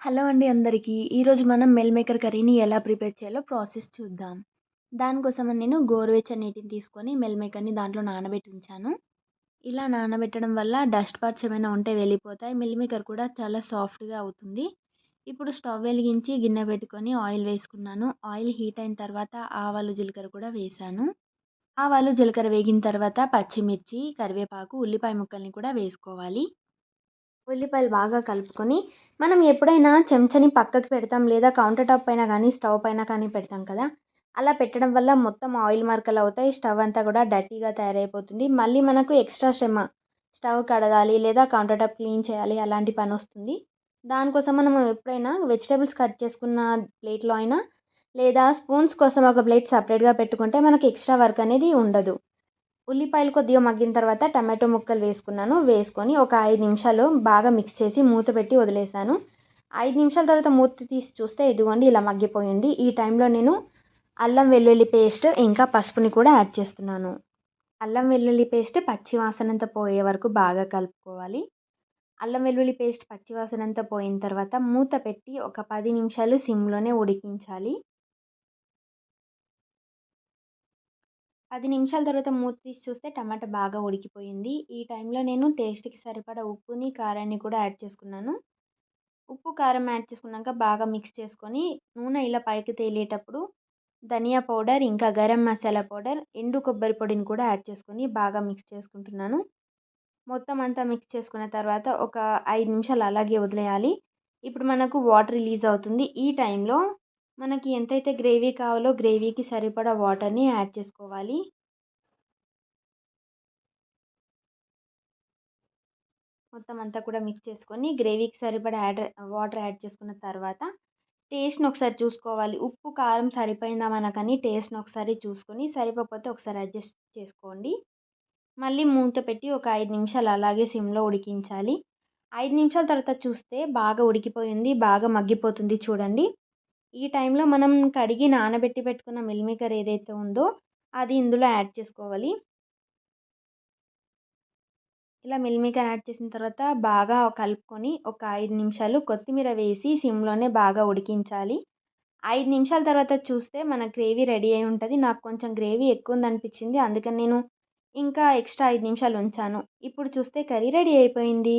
Hello అండి అందరికీ. ఈరోజు మనం మెల్ మేకర్ కర్రీని ఎలా ప్రిపేర్ చేయాలో ప్రాసెస్ చూద్దాం. దానికోసం నేను గోరువెచ్చని నీటిని తీసుకొని మెల్ మేకర్ని దాంట్లో నానబెట్టి ఉంచాను. ఇలా నానబెట్టడం వల్ల డస్ట్ పార్ట్స్ ఏమైనా ఉంటే వెళ్ళిపోతాయి. మిల్ మేకర్ కూడా చాలా సాఫ్ట్గా అవుతుంది. ఇప్పుడు స్టవ్ వెలిగించి గిన్నె పెట్టుకొని ఆయిల్ వేసుకున్నాను. ఆయిల్ హీట్ అయిన తర్వాత ఆవాలు జీలకర్ర కూడా వేసాను. ఆవాలు జీలకర్ర వేగిన తర్వాత పచ్చిమిర్చి కరివేపాకు ఉల్లిపాయ ముక్కల్ని కూడా వేసుకోవాలి. ఉల్లిపాయలు బాగా కలుపుకొని మనం ఎప్పుడైనా చెంచాని పక్కకు పెడతాం లేదా కౌంటర్ టాప్ పైన కానీ స్టవ్ పైన కానీ పెడతాం కదా. అలా పెట్టడం వల్ల మొత్తం ఆయిల్ మరకలు అవుతాయి స్టవ్ అంతా కూడా డర్టీగా తయారైపోతుంది. మళ్ళీ మనకు ఎక్స్ట్రా శ్రమ స్టవ్ కడగాలి లేదా కౌంటర్ టాప్ క్లీన్ చేయాలి అలాంటి పని వస్తుంది. దానికోసం మనం ఎప్పుడైనా వెజిటేబుల్స్ కట్ చేసుకున్న ప్లేట్లో అయినా లేదా స్పూన్స్ కోసం ఒక ప్లేట్ సపరేట్గా పెట్టుకుంటే మనకి ఎక్స్ట్రా వర్క్ అనేది ఉండదు. ఉల్లిపాయలు కొద్దిగా మగ్గిన తర్వాత టమాటో ముక్కలు వేసుకున్నాను. వేసుకొని ఒక ఐదు నిమిషాలు బాగా మిక్స్ చేసి మూత పెట్టి వదిలేసాను. ఐదు నిమిషాల తర్వాత మూత తీసి చూస్తే ఇదిగోండి ఇలా మగ్గిపోయింది. ఈ టైంలో నేను అల్లం వెల్లుల్లి పేస్ట్ ఇంకా పసుపుని కూడా యాడ్ చేస్తున్నాను. అల్లం వెల్లుల్లి పేస్ట్ పచ్చి వాసనంతా పోయే వరకు బాగా కలుపుకోవాలి. అల్లం వెల్లుల్లి పేస్ట్ పచ్చి వాసనంతా పోయిన తర్వాత మూత పెట్టి ఒక పది నిమిషాలు సిమ్లోనే ఉడికించాలి. పది నిమిషాల తర్వాత మూత తీసి చూస్తే టమాటా బాగా ఉడికిపోయింది. ఈ టైంలో నేను టేస్ట్కి సరిపడా ఉప్పుని కారాన్ని కూడా యాడ్ చేసుకున్నాను. ఉప్పు కారం యాడ్ చేసుకున్నాక బాగా మిక్స్ చేసుకొని నూనె ఇలా పైకి తేలేటప్పుడు ధనియా పౌడర్ ఇంకా గరం మసాలా పౌడర్ ఎండు కొబ్బరి పొడిని కూడా యాడ్ చేసుకొని బాగా మిక్స్ చేసుకుంటున్నాను. మొత్తం అంతా మిక్స్ చేసుకున్న తర్వాత ఒక ఐదు నిమిషాలు అలాగే వదిలేయాలి. ఇప్పుడు మనకు వాటర్ రిలీజ్ అవుతుంది. ఈ టైంలో మనకి ఎంతైతే గ్రేవీ కావాలో గ్రేవీకి సరిపడా వాటర్ని యాడ్ చేసుకోవాలి. మొత్తం అంతా కూడా మిక్స్ చేసుకొని గ్రేవీకి సరిపడా యాడ్ వాటర్ యాడ్ చేసుకున్న తర్వాత టేస్ట్ని ఒకసారి చూసుకోవాలి. ఉప్పు కారం సరిపోయిందా మనకని టేస్ట్ని ఒకసారి చూసుకొని సరిపోతే ఒకసారి అడ్జస్ట్ చేసుకోండి. మళ్ళీ మూత పెట్టి ఒక ఐదు నిమిషాలు అలాగే సిమ్లో ఉడికించాలి. ఐదు నిమిషాల తర్వాత చూస్తే బాగా ఉడికిపోయింది బాగా మగ్గిపోతుంది చూడండి. ఈ టైంలో మనం కడిగి నానబెట్టి పెట్టుకున్న మిల్ మేకర్ ఏదైతే ఉందో అది ఇందులో యాడ్ చేసుకోవాలి. ఇలా మిల్ మేకర్ యాడ్ చేసిన తర్వాత బాగా కలుపుకొని ఒక ఐదు నిమిషాలు కొత్తిమీర వేసి సిమ్లోనే బాగా ఉడికించాలి. ఐదు నిమిషాల తర్వాత చూస్తే మన గ్రేవీ రెడీ అయి ఉంటుంది. నాకు కొంచెం గ్రేవీ ఎక్కువ ఉంది అనిపించింది. అందుకని నేను ఇంకా ఎక్స్ట్రా ఐదు నిమిషాలు ఉంచాను. ఇప్పుడు చూస్తే కర్రీ రెడీ అయిపోయింది.